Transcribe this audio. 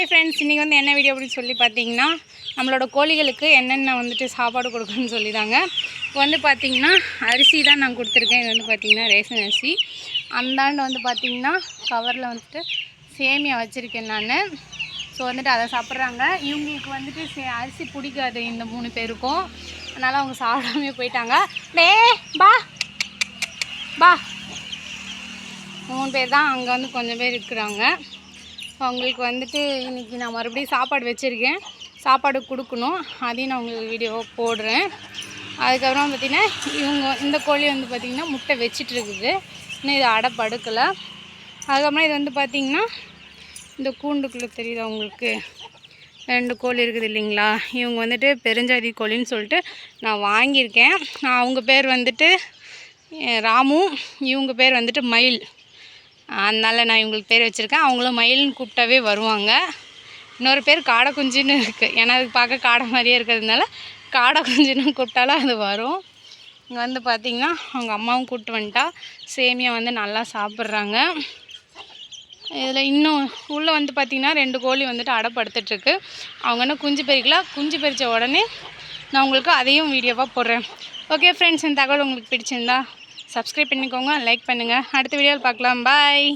Hi friends இன்றைக்கி வந்து என்ன வீடியோ அப்படின்னு சொல்லி பார்த்தீங்கன்னா நம்மளோட கோழிகளுக்கு என்னென்ன வந்துட்டு சாப்பாடு கொடுக்கணும்னு சொல்லிதாங்க. இப்போ வந்து பார்த்திங்கன்னா அரிசி தான் நான் கொடுத்துருக்கேன். இது வந்து பார்த்திங்கன்னா ரேஷன் அரிசி. அந்தாண்டு வந்து பார்த்திங்கன்னா கவரில் வந்துட்டு சேமியா வச்சுருக்கேன் நான். ஸோ வந்துட்டு அதை சாப்பிட்றாங்க. இவங்களுக்கு வந்துட்டு சே- அரிசி பிடிக்காது இந்த மூணு பேருக்கும். அதனால் அவங்க சாப்பிடாமே போயிட்டாங்க. டே பா. பா. மூணு பேர் தான் அங்கே வந்து கொஞ்சம் பேர் இருக்கிறாங்க. அவங்களுக்கு வந்துட்டு இன்றைக்கி நான் மறுபடியும் சாப்பாடு வச்சுருக்கேன். சாப்பாடு கொடுக்கணும். அதையும் நான் உங்களுக்கு வீடியோ போடுறேன். அதுக்கப்புறம் பார்த்திங்கன்னா இவங்க இந்த கோழி வந்து பார்த்திங்கன்னா முட்டை வச்சிட்ருக்குது இன்னும் இது அடை படுக்கலை. அதுக்கப்புறம் இது வந்து பார்த்திங்கன்னா இந்த கூண்டுக்குள்ளே தெரியுதா உங்களுக்கு? ரெண்டு கோழி இருக்குது இல்லைங்களா? இவங்க வந்துட்டு பெருஞ்சாதி கோழின்னு சொல்லிட்டு நான் வாங்கியிருக்கேன். நான் அவங்க பேர் வந்துட்டு ராமு. இவங்க பேர் வந்துட்டு மயில். அதனால் நான் இவங்களுக்கு பேர் வச்சுருக்கேன். அவங்களும் மயில்னு கூப்பிட்டாவே வருவாங்க. இன்னொரு பேர் காடை குஞ்சுன்னு இருக்குது ஏன்னா அது பார்க்க காடை மாதிரியே இருக்கிறதுனால காடை குஞ்சுன்னு கூப்பிட்டாலும் அது வரும். இங்கே வந்து பார்த்திங்கன்னா அவங்க அம்மாவும் கூப்பிட்டு வந்துட்டா. சேமியா வந்து நல்லா சாப்பிட்றாங்க. இதில் இன்னும் உள்ளே வந்து பார்த்திங்கன்னா ரெண்டு கோழி வந்துட்டு அடைப்படுத்துட்ருக்கு அவங்க என்ன குஞ்சு பறிக்கல? குஞ்சு பறித்த உடனே நான் உங்களுக்கு அதையும் வீடியோவாக போடுறேன். ஓகே ஃப்ரெண்ட்ஸ் இந்த தகவல் உங்களுக்கு பிடிச்சிருந்தா சப்ஸ்கிரைப் பண்ணிக்கோங்க லைக் பண்ணுங்கள் அடுத்த வீடியோவில் பார்க்கலாம். பாய்